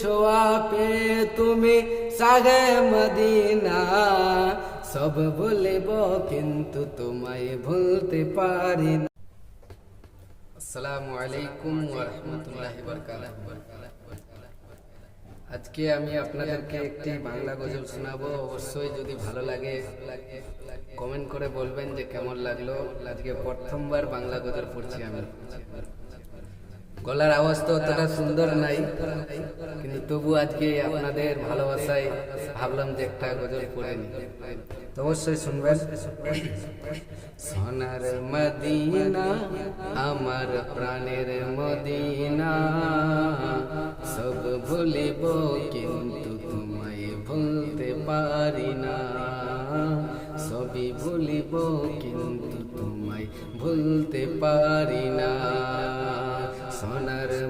ছোয়া তুমি সাগে মদিনা সব কিন্তু তোমায় ভুলতে পারি না আসসালামু আলাইকুম ওয়া রাহমাতুল্লাহি আজকে আমি আপনাদেরকে একটি বাংলা গজল শোনাবো অবশ্যই যদি ভালো লাগে কমেন্ট করে বলবেন যে কেমন লাগল আজকে প্রথমবার বাংলা গজল পড়ছি আমি গলার আওয়াজ তো অতটা সুন্দর নাই, কিন্তু তবু আজকে আপনাদের ভালোবাসায় ভাবলাম যে একটা গজল পড়ে নি অবশ্যই শুনবেন। সোনার মদিনা, আমার প্রাণের মদিনা, সব ভুলিব কিন্তু তোমায় ভুলতে পারি না। সবই ভুলিব কিন্তু তোমায় ভুলতে পারি না।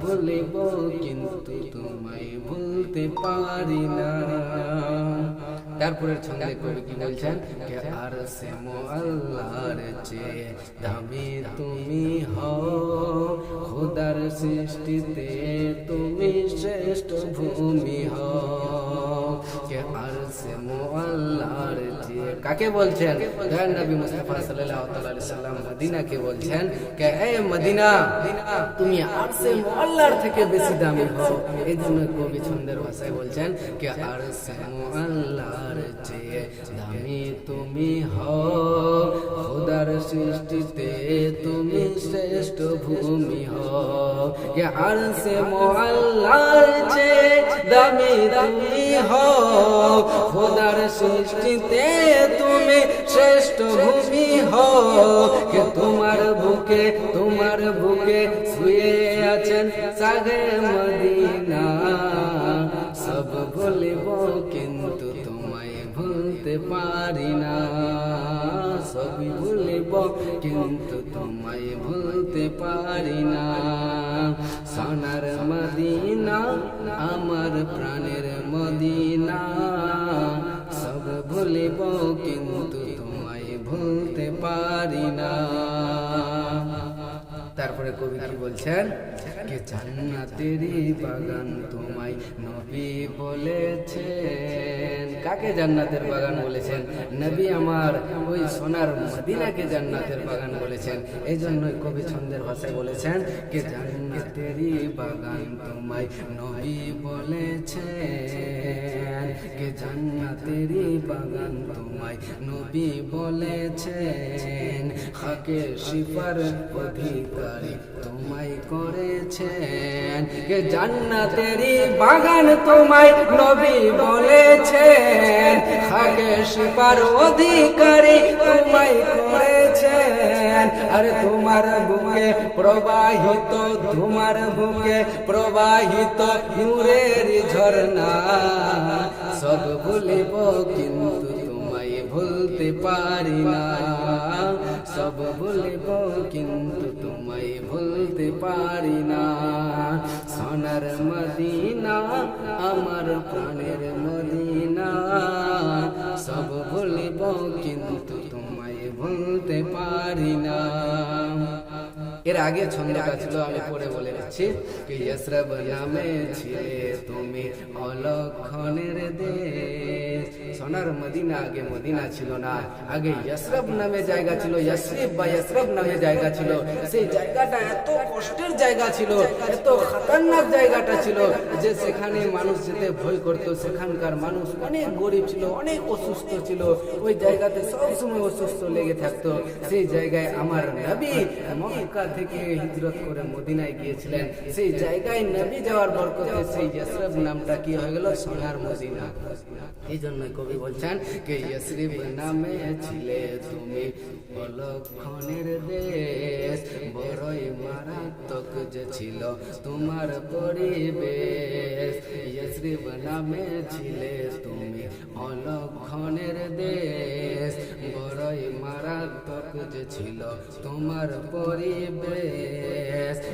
ভুলিব কিন্তু তোমায় ভুলতে পারি না। তারপরে ছন্দে কবি কি বলছেন? কে আর সে আল্লাহর চেয়ে দামি তুমি হও। খোদার সৃষ্টিতে তুমি শ্রেষ্ঠ ভূমি হও। কাকে বলছেন? দয়াল নবী মুস্তাফা সাল্লাল্লাহু আলাইহি সাল্লাম মদিনাকে বলছেন কে, এ মদিনা, তুমি আর সে থেকে বেশি দামি হও। এই জন্য কবি ছন্দের ভাষায় বলছেন কে আর সে আল্লাহর চেয়ে দামি তুমি হও। খোদার সৃষ্টিতে তুমি শ্রেষ্ঠ ভূমি হও। কে আর সে আল্লাহর চেয়ে দামি তুমি হও। খোদার সৃষ্টিতে শ্রেষ্ঠ ভূমি কে তোমার বুকে তোমার বুকে শুয়ে আছেন সাগে মদিনা। সব ভুলিব কিন্তু তোমায় ভুলতে পারি না। সবই ভুলিব কিন্তু তোমায় ভুলতে পারি না। সোনার মদিনা, আমার প্রাণের মদিনা। সব ভুলিব কিন্তু তারপরে কবি কি বলছেন? কে জান্নাতেরই বাগান তোমায় নবী বলেছেন কাকে জান্নাতের বাগান বলেছেন? নবী আমার ওই সোনার মদিনাকে জান্নাতের বাগান বলেছেন। এই জন্যই কবি ছন্দের ভাষায় বলেছেন কে জান্নাতেরই বাগান তোমায় নবী বলেছেন। কে জান্নাতেরই বাগান তোমায় নবী বলেছেন। হাকে শিফার অধিকারী। তোমায় করেছেন কে জান্নাতেরই বাগান তোমায় নবী বলেছেন। হাকে শিফার অধিকারী, তোমায় করেছেন। আরে তোমার বুকে প্রবাহিত, তোমার বুকে প্রবাহিত নূরের ঝর্ণা। সব ভুলিব কিন্তু ভুলতে পারি না। সব ভুলব কিন্তু তোমায় ভুলতে পারি না। সোনার মদিনা, আমার প্রাণের মদিনা। সব ভুলিব কিন্তু তোমায় ভুলতে পারি না। এর আগে ছন্দটা ছিল, আমি পড়ে বলে দিচ্ছি নামে ছিলে তুমি অলক্ষণের দেশ। সোনার মদিনা আগে মদিনা ছিল না, আগে ইসরব নামে জায়গা ছিল ইসরিফ বা ইসরব নামে জায়গা ছিল। সেই জায়গাটা এত কষ্টের জায়গা ছিল, এত খতরনাক জায়গাটা ছিল যে সেখানে মানুষ যেতে ভয় করত। সেখানকার মানুষ অনেক গরিব ছিল, অনেক অসুস্থ ছিল। ওই জায়গাতে সবসময় অসুস্থ লেগে থাকতো। সেই জায়গায় আমার নবী মক্কা থেকে হিজরত করে মদিনায় গিয়েছিলেন। সেই জায়গায় নবী যাওয়ার বরকতে সেই ইয়াসরিব নামটা কি হয়ে গেল? সোনার মদিনা। এই জন্য কবি বলছেন কে ইয়াসরিব নামে ছিলে তুমি? অলক্ষণের দেশ, বড়ই মারাত্মক যে ছিল। তোমার পরিবেশ নামে ছিলে তুমি অলক্ষণের দেশ। বড়ই মারাত্মক যে ছিল তোমার পরিবেশ।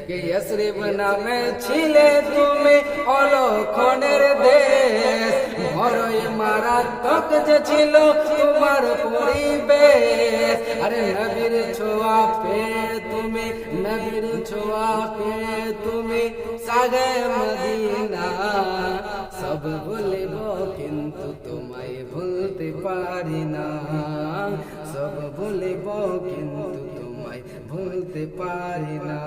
ইয়াসরিব নামে ছিলে তুমি অলক্ষণের দেশ। বড়ই মারাত্মক যে ছিল তোমার পরিবেশ। আরে নবীর ছোঁয়া পে তুমি, নবীর ছোঁয়া পে তুমি সাগে মদিনা। সব ভুলিব কিন্তু তোমায় ভুলতে পারি না। সব ভুলিব কিন্তু তোমায় ভুলতে পারি না।